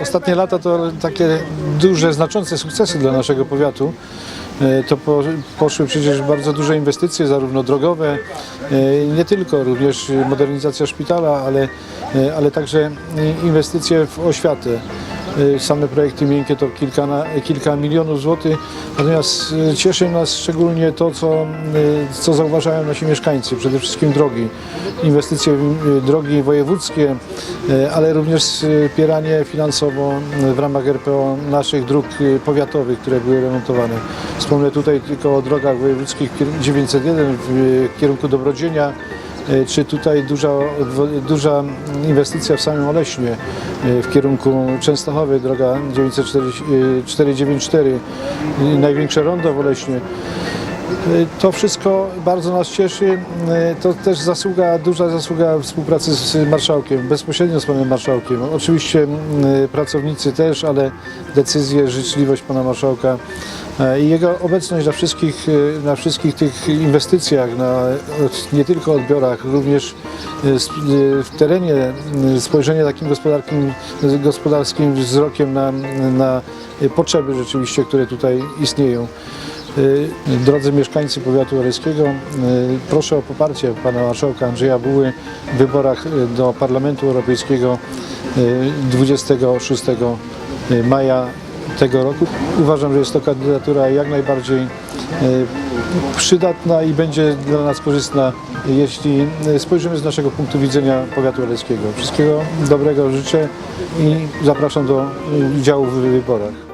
Ostatnie lata to takie duże, znaczące sukcesy dla naszego powiatu. E, To po, poszły przecież bardzo duże inwestycje, zarówno drogowe, e, nie tylko, również modernizacja szpitala, ale, e, ale także inwestycje w oświatę. E, Same projekty miękkie to kilka, kilka milionów złotych, natomiast e, cieszy nas szczególnie to, co, e, co zauważają nasi mieszkańcy, przede wszystkim drogi. Inwestycje w drogi wojewódzkie, ale również wspieranie finansowo w ramach RPO naszych dróg powiatowych, które były remontowane. Wspomnę tutaj tylko o drogach wojewódzkich kier- 901 w kierunku Dobrodzienia, czy tutaj duża, duża inwestycja w samym Oleśnie e, w kierunku Częstochowy, droga 994, największe rondo w Oleśnie. E, To wszystko bardzo nas cieszy. E, To też zasługa, duża zasługa współpracy z marszałkiem, bezpośrednio z panem marszałkiem. Oczywiście m, pracownicy też, ale decyzje, życzliwość pana marszałka i jego obecność na wszystkich, na wszystkich tych inwestycjach, na nie tylko odbiorach, również w terenie spojrzenie takim gospodarkim, gospodarskim wzrokiem na, na potrzeby rzeczywiście, które tutaj istnieją. Y, Drodzy mieszkańcy powiatu oreskiego, y, proszę o poparcie pana marszałka Andrzeja Buły w wyborach y, do Parlamentu Europejskiego y, 26 maja tego roku. Uważam, że jest to kandydatura jak najbardziej przydatna i będzie dla nas korzystna, jeśli spojrzymy z naszego punktu widzenia powiatu oreskiego. Wszystkiego dobrego życzę i zapraszam do udziału w wyborach.